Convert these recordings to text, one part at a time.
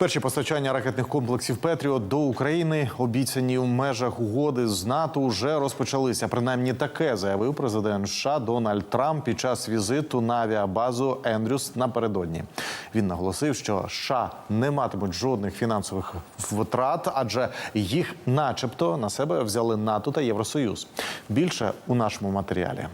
Перші постачання ракетних комплексів Петріот до України, обіцяні у межах угоди з НАТО, вже розпочалися. Принаймні таке заявив президент США Дональд Трамп під час візиту на авіабазу Ендрюс напередодні. Він наголосив, що США не матимуть жодних фінансових втрат, адже їх, начебто, на себе взяли НАТО та Євросоюз. Більше у нашому матеріалі.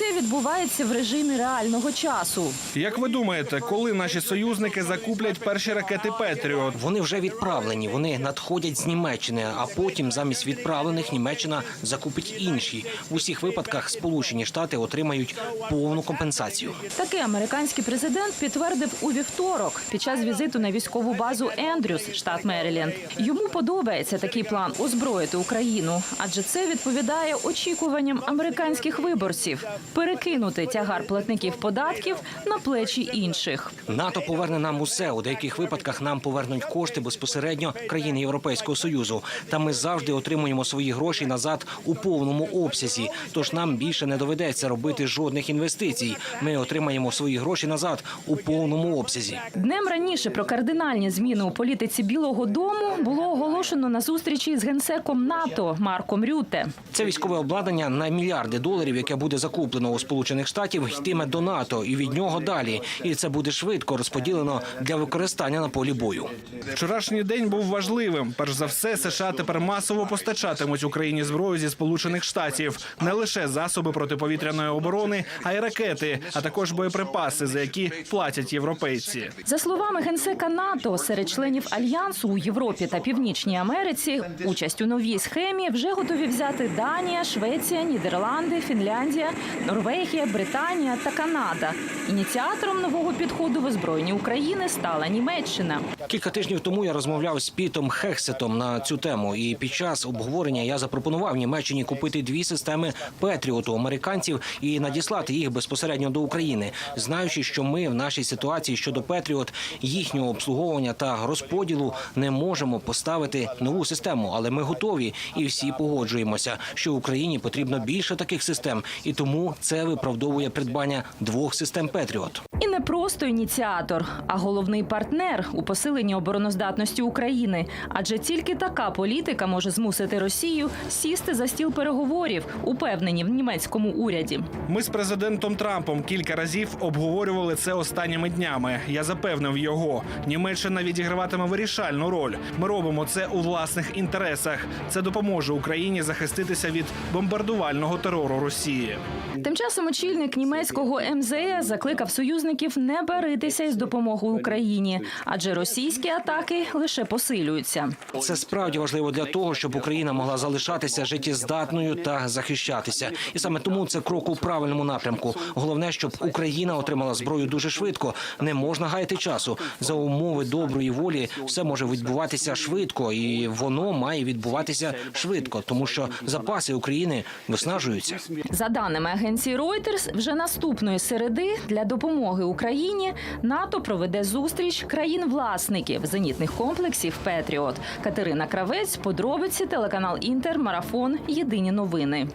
Усе відбувається в режимі реального часу. Як ви думаєте, коли наші союзники закуплять перші ракети Петріот? Вони вже відправлені. Вони надходять з Німеччини, а потім замість відправлених Німеччина закупить інші. В усіх випадках Сполучені Штати отримають повну компенсацію. Таке американський президент підтвердив у вівторок під час візиту на військову базу Ендрюс, штат Меріленд. Йому подобається такий план озброїти Україну, адже це відповідає очікуванням американських виборців перекинути тягар платників податків на плечі інших. НАТО поверне нам усе. У деяких випадках нам повернуть кошти безпосередньо країни Європейського союзу. Та ми завжди отримуємо свої гроші назад у повному обсязі. Тож нам більше не доведеться робити жодних інвестицій. Ми отримаємо свої гроші назад у повному обсязі. Днем раніше про кардинальні зміни у політиці Білого Дому було оголошено на зустрічі з генсеком НАТО Марком Рюте. Це військове обладнання на мільярди доларів, яке буде закуплено у Сполучених Штатів, йтиме до НАТО і від нього далі. І це буде швидко розподілено для використання на полі бою. Вчорашній день був важливим. Перш за все, США тепер масово постачатимуть Україні зброю зі Сполучених Штатів, не лише засоби протиповітряної оборони, а й ракети, а також боєприпаси, за які платять європейці. За словами генсека НАТО, серед членів альянсу у Європі та Північній Америці участь у новій схемі вже готові взяти Данія, Швеція, Нідерланди, Фінляндія, Норвегія, Британія та Канада. Ініціатором нового підходу в озброєнні України стала Німеччина. Кілька тижнів тому я розмовляв з Пітом Хексетом на цю тему. І під час обговорення я запропонував Німеччині купити дві системи Петріот у американців і надіслати їх безпосередньо до України, знаючи, що ми в нашій ситуації щодо Петріот їхнього обслуговування та розподілу не можемо поставити нову систему, але ми готові і всі погоджуємося, що Україні потрібно більше таких систем, і тому це виправдовує придбання двох систем Петріот. І не просто ініціатор, а головний партнер у посиленні обороноздатності України. Адже тільки така політика може змусити Росію сісти за стіл переговорів, упевнені в німецькому уряді. Ми з президентом Трампом кілька разів обговорювали це останніми днями. Я запевнив його, Німеччина відіграватиме вирішальну роль. Ми робимо це у власних інтересах. Це допоможе Україні захиститися від бомбардувального терору Росії. Тим часом очільник німецького МЗС закликав союзників не баритися із допомогою Україні, адже російські атаки лише посилюються. Це справді важливо для того, щоб Україна могла залишатися життєздатною та захищатися. І саме тому це крок у правильному напрямку. Головне, щоб Україна отримала зброю дуже швидко. Не можна гаяти часу. За умови доброї волі все може відбуватися швидко, і воно має відбуватися швидко, тому що запаси України виснажуються. За даними агенції Reuters, вже наступної середи для допомоги Україні НАТО проведе зустріч країн-власників зенітних комплексів Петріот. Катерина Кравець, подробиці, телеканал Інтер, марафон. Єдині новини.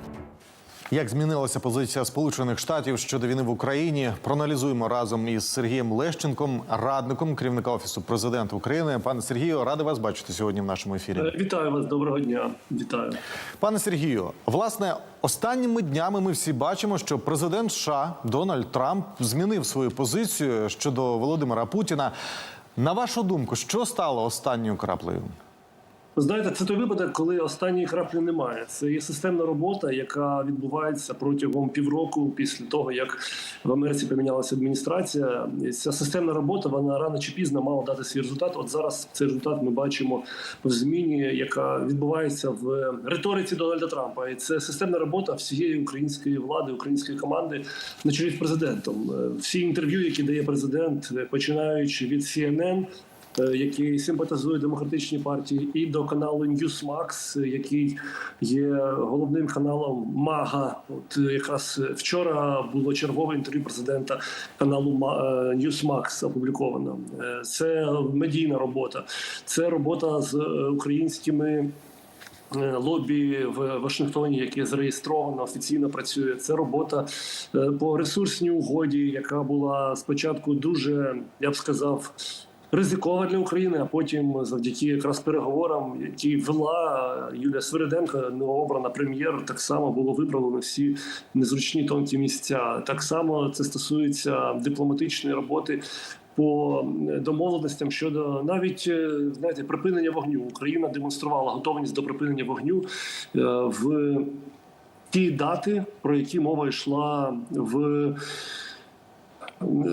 Як змінилася позиція Сполучених Штатів щодо війни в Україні? Проаналізуємо разом із Сергієм Лещенком, радником керівника офісу президента України. Пане Сергію, радий вас бачити сьогодні в нашому ефірі. Е, Вітаю вас, доброго дня. Вітаю. Пане Сергію, власне, останніми днями ми всі бачимо, що президент США Дональд Трамп змінив свою позицію щодо Володимира Путіна. На вашу думку, що стало останньою краплею? Знаєте, це той випадок, коли останньої краплі немає. Це є системна робота, яка відбувається протягом півроку після того, як в Америці помінялася адміністрація. І ця системна робота вона рано чи пізно мала дати свій результат. От зараз цей результат ми бачимо в зміні, яка відбувається в риториці Дональда Трампа. І це системна робота всієї української влади, української команди на чолі з президентом. Всі інтерв'ю, які дає президент, починаючи від CNN, який симпатизує демократичній партії, і до каналу Newsmax, е, який є головним каналом МАГА. От е, якраз вчора було чергове інтерв'ю президента каналу е, Newsmax опубліковано. Е, Це медійна робота, це робота з е, українськими е, лобі в Вашингтоні, яке зареєстровано, офіційно працює. Це робота е, по ресурсній угоді, яка була спочатку дуже, я б сказав. Ризикова для України, а потім завдяки якраз переговорам, які вела Юлія Свириденко, новообрана прем'єр, так само було виправлено всі незручні тонкі місця. Так само це стосується дипломатичної роботи по домовленостям щодо навіть е, знаєте припинення вогню. Україна демонструвала готовність до припинення вогню е, в ті дати, про які мова йшла в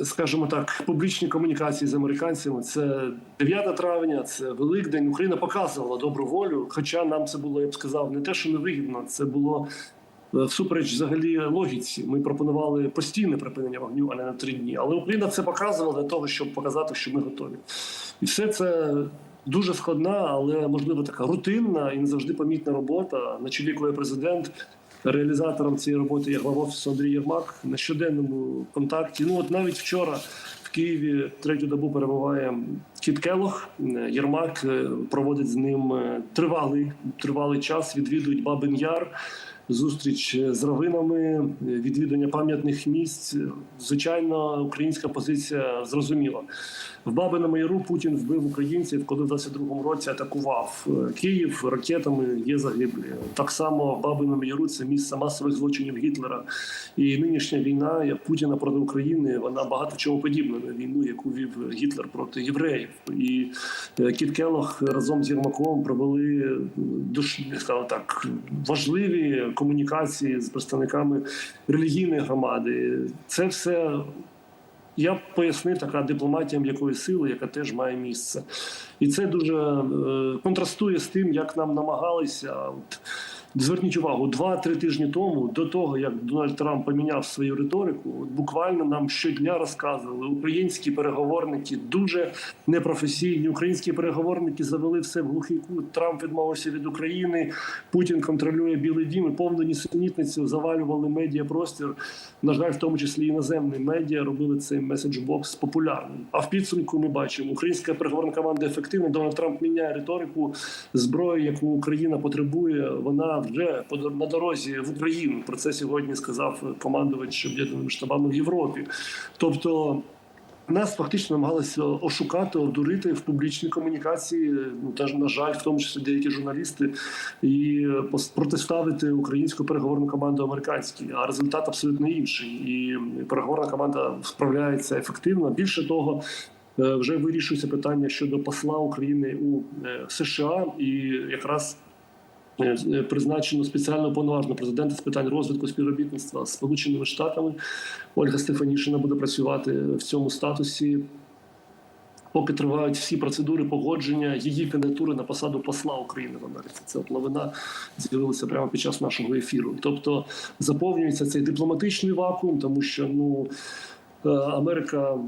скажімо так, публічні комунікації з американцями. Це 9 травня, це Великдень. Україна показувала добру волю. Хоча нам це було, я б сказав, не те, що невигідно, це було е, всупереч взагалі логіці. Ми пропонували постійне припинення вогню, а не на три дні. Але Україна це показувала для того, щоб показати, що ми готові. І все це. Дуже складна, але можливо така рутинна і не завжди помітна робота, на чолі якої президент реалізатором цієї роботи є глава офісу Андрій Єрмак на щоденному контакті. Ну от навіть вчора в Києві третю добу перебуває Кіт Келох. Єрмак е, проводить з ним е, тривалий тривалий час. Відвідують Бабин Яр. Зустріч з равинами, відвідання пам'ятних місць. Звичайно, українська позиція зрозуміла. В Бабиному Яру Путін вбив українців, коли в 22-му році атакував е, Київ ракетами. Є загиблі. Так само в Бабиному Яру це місце масових злочинів Гітлера. І нинішня війна Путіна проти України вона багато чому подібна на війну, яку вів Гітлер проти євреїв. І е, Кіт Келох разом з Єрмаком провели душ, скажімо так важливі комунікації з представниками релігійної громади. Це все я б пояснив така дипломатія м'якої сили, яка теж має місце, і це дуже е, контрастує з тим, як нам намагалися. От, Зверніть увагу, два-три тижні тому, до того як Дональд Трамп поміняв свою риторику, буквально нам щодня розказували українські переговорники дуже непрофесійні. Українські переговорники завели все в глухий кут. Трамп відмовився від України. Путін контролює Білий Дім і повну нісенітницю завалювали медіапростір. На жаль, в тому числі іноземні медіа робили цей меседжбокс популярним. А в підсумку ми бачимо, українська переговорна команда ефективна. Дональд Трамп міняє риторику зброю, яку Україна потребує. Вона вже на дорозі в Україну. Про це сьогодні сказав командувач об'єднаними штабами в Європі. Тобто. Нас фактично намагалися ошукати, обдурити в публічній комунікації. Ну теж на жаль, в тому числі деякі журналісти, і пос- протиставити українську переговорну команду американській. А результат абсолютно інший. І переговорна команда справляється ефективно. Більше того. е, Вже вирішується питання щодо посла України у е, США, і якраз е, е, призначено спеціально уповноваженого президента з питань розвитку співробітництва з Сполученими Штатами. Ольга Стефанішина буде працювати в цьому статусі. Поки тривають всі процедури погодження її кандидатури на посаду посла України в Америці. Це от новина з'явилася прямо під час нашого ефіру. Тобто заповнюється цей дипломатичний вакуум, тому що ну. Е, Америка е,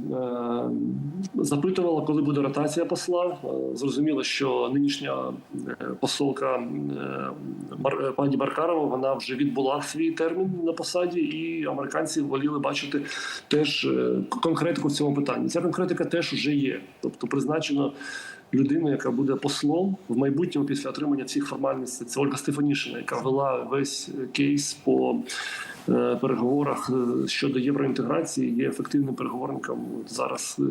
запитувала, коли буде ротація посла. Е, Зрозуміло, що нинішня посолка пані Баркарова вона вже відбула свій термін на посаді, і американці воліли бачити теж конкретику в цьому питанні. Ця конкретика теж вже є. Тобто призначено людину, яка буде послом в майбутньому після отримання цих формальностей. Це Ольга Стефанішина, яка вела весь кейс по переговорах е, щодо євроінтеграції. Є ефективним переговорником зараз. е,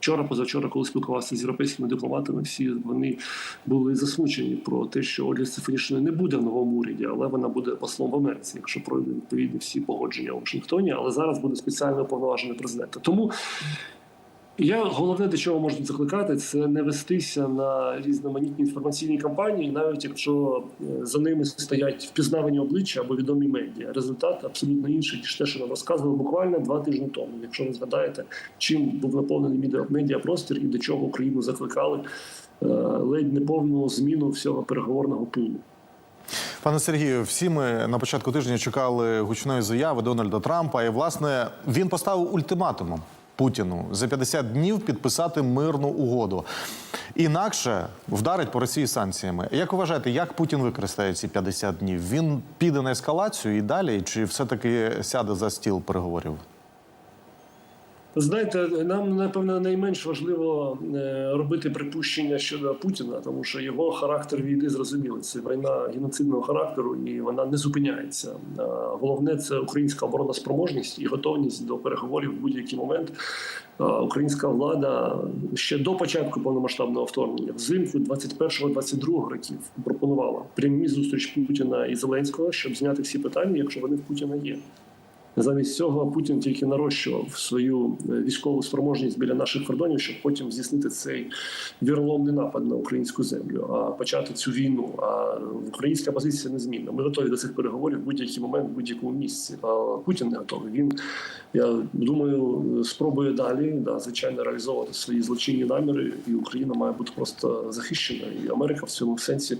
Вчора, позавчора, коли спілкувався з європейськими дипломатами, всі вони були засмучені про те, що Олі Стефанішина не буде в новому уряді, але вона буде послом в Америці, якщо пройде відповідні всі погодження у Вашингтоні. Але зараз буде спеціально уповноважений президента. Тому я головне до чого можна закликати, це не вестися на різноманітні інформаційні кампанії, навіть якщо е, за ними стоять впізнавані обличчя або відомі медіа. Результат абсолютно інший ніж те, що нам розказували буквально два тижні тому. Якщо ви згадаєте, чим був наповнений медіа- медіапростір і до чого Україну закликали е, ледь неповну зміну всього переговорного пулу. Пане Сергію, всі ми на початку тижня чекали гучної заяви Дональда Трампа, і власне він поставив ультиматумом Путіну за 50 днів підписати мирну угоду. Інакше вдарить по Росії санкціями. Як вважаєте, як Путін використає ці 50 днів? Він піде на ескалацію і далі, чи все таки сяде за стіл переговорів? Знаєте, нам напевно найменш важливо е, робити припущення щодо Путіна, тому що його характер війни зрозумілий. Це війна геноцидного характеру, і вона не зупиняється. Головне це українська оборонна спроможність і готовність до переговорів в будь-який момент. Українська влада ще до початку повномасштабного вторгнення, взимку 21-22 років, пропонувала прямі зустріч Путіна і Зеленського, щоб зняти всі питання, якщо вони в Путіна є. Замість цього Путін тільки нарощував свою е, військову спроможність біля наших кордонів, щоб потім здійснити цей віроломний напад на українську землю, а почати цю війну. А українська позиція незмінна. Ми готові до цих переговорів в будь-який момент, в будь-якому місці. А Путін не готовий. Він я думаю, спробує далі да, звичайно реалізовувати свої злочинні наміри, і Україна має бути просто захищена. І Америка в цьому сенсі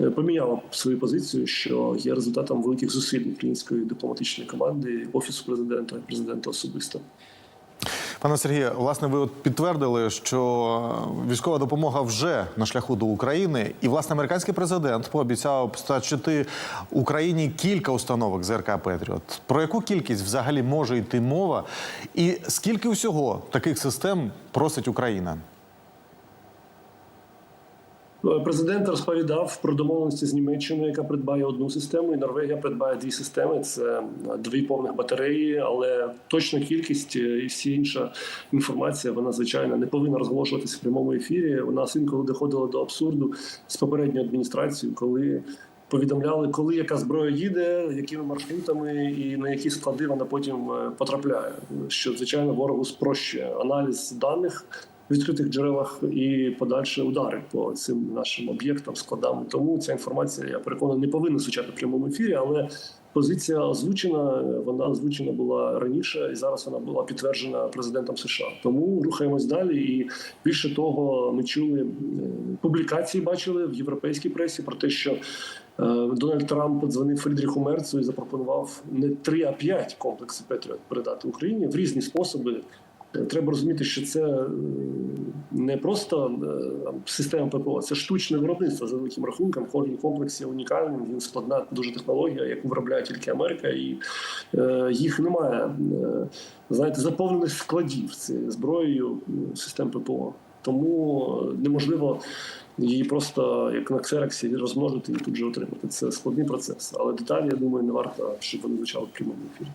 е, поміняла свою позицію, що є результатом великих зусиль української дипломатичної команди, офісу президента і президента особисто. Пане Сергію, власне, ви от підтвердили, що військова допомога вже на шляху до України, і власне американський президент пообіцяв постачити Україні кілька установок ЗРК Петріот. Про яку кількість взагалі може йти мова, і скільки усього таких систем просить Україна? Президент розповідав про домовленості з Німеччиною, яка придбає одну систему, і Норвегія придбає дві системи. Це дві повних батареї, але точна кількість і всі інша інформація, вона звичайно не повинна розголошуватися в прямому ефірі. У нас інколи доходило до абсурду з попередньою адміністрацією, коли. Повідомляли, коли яка зброя їде, якими маршрутами і на які склади вона потім е, потрапляє. Що звичайно ворогу спрощує аналіз даних відкритих джерелах і подальші удари по цим нашим об'єктам, складам. Тому ця інформація, я переконаний, не повинна звучати в прямому ефірі, але позиція озвучена. Вона озвучена була раніше, і зараз вона була підтверджена президентом США. Тому рухаємось далі. І більше того, ми чули е, публікації, бачили в європейській пресі про те, що е, Дональд Трамп подзвонив Фрідріху Мерцу і запропонував не три, а п'ять комплексів Петріот передати Україні в різні способи. Треба розуміти, що це е, не просто е, система ППО, це штучне виробництво за великим рахунком. Кожен комплекс є унікальним. Він складна дуже технологія, яку виробляє тільки Америка, і е, їх немає. Знаєте, заповнених складів цією зброєю систем ППО. Тому неможливо її просто як на ксероксі розмножити і тут же отримати. Це складний процес. Але деталі, я думаю, не варто, щоб вони звучали в прямому ефірі.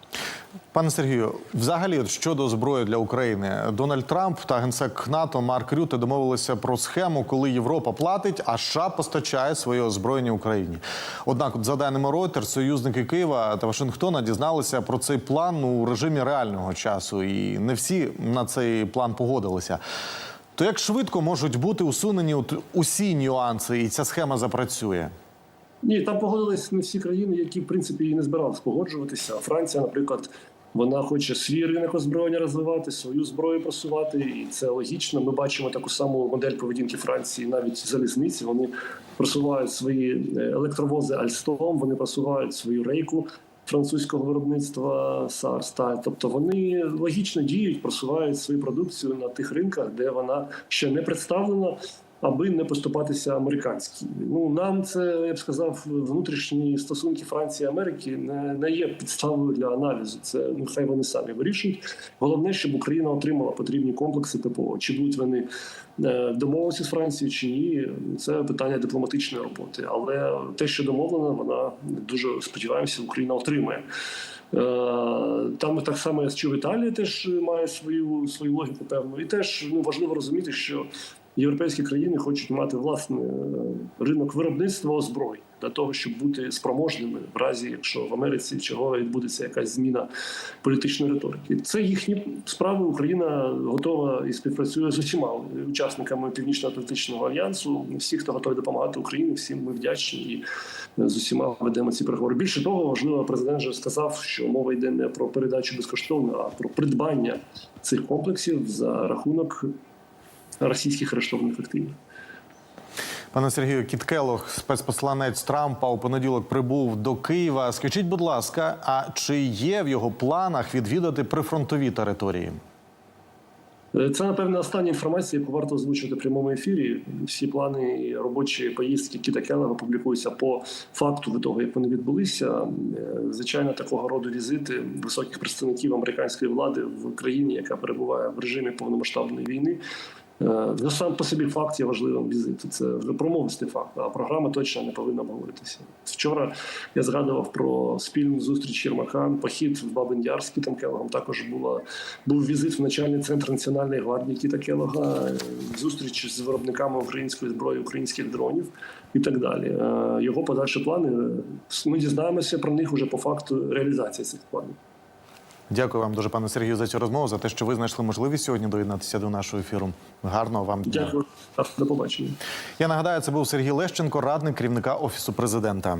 Пане Сергію, взагалі, от щодо зброї для України, Дональд Трамп та генсек НАТО Марк Рюте домовилися про схему, коли Європа платить, а США постачає своє озброєння Україні. Однак, за даними Reuters, союзники Києва та Вашингтона дізналися про цей план у режимі реального часу, і не всі на цей план погодилися. То як швидко можуть бути усунені от усі нюанси, і ця схема запрацює? Ні, там погодились не всі країни, які в принципі і не збирались погоджуватися. Франція, наприклад, вона хоче свій ринок озброєння розвивати, свою зброю просувати, і це логічно. Ми бачимо таку саму модель поведінки Франції, навіть залізниці. Вони просувають свої е, електровози Альстом, вони просувають свою рейку. Французького виробництва Сарсталь, тобто вони логічно діють, просувають свою продукцію на тих ринках, де вона ще не представлена, аби не поступатися американській. Ну нам це я б сказав, внутрішні стосунки Франції і Америки не, не є підставою для аналізу. Це нехай вони самі вирішують. Головне, щоб Україна отримала потрібні комплекси ППО. Чи будуть вони е, домовилися з Францією чи ні, це питання дипломатичної роботи. Але те, що домовлено, вона дуже сподіваємося, Україна отримає. Е, Там так само я чув, Італія теж має свою свою логіку, певну, і теж ну важливо розуміти, що європейські країни хочуть мати власний е, ринок виробництва озброєнь для того, щоб бути спроможними в разі, якщо в Америці чого відбудеться якась зміна політичної риторики. Це їхні справи. Україна готова і співпрацює з усіма учасниками Північно-Атлантичного альянсу. Всі, хто готові допомагати Україні, всім ми вдячні з усіма ведемо ці переговори. Більше того, важливо, президент вже сказав, що мова йде не про передачу безкоштовно, а про придбання цих комплексів за рахунок російських арештованих активів. Пане Сергію, Кіт Келлог, спецпосланець Трампа, у понеділок прибув до Києва. Скажіть, будь ласка, а чи є в його планах відвідати прифронтові території? Е, Це напевне остання інформація, яку варто озвучити в прямому ефірі. Всі плани і робочі поїздки Кіта Келлера публікуються по факту того, як вони відбулися. Е, Звичайно, такого роду візити високих представників американської влади в країні, яка перебуває в режимі повномасштабної війни. Е, сам по собі факт є важливим візиту. Це вже промовистий факт, а програма точно не повинна обговоритися. Вчора я згадував про спільну зустріч Єрмака, похід в Бабин-Яр з Кітом Келогом. Також була був візит в начальний центр національної гвардії Кіта Келога, зустріч з виробниками української зброї, українських дронів і так далі. Е, Його подальші плани е, ми дізнаємося про них уже по факту реалізації цих планів. Дякую вам дуже, пане Сергію, за цю розмову, за те, що ви знайшли можливість сьогодні доєднатися до нашого ефіру. Гарного вам дня. Дякую, до побачення. Я нагадаю, це був Сергій Лещенко, радник керівника офісу президента.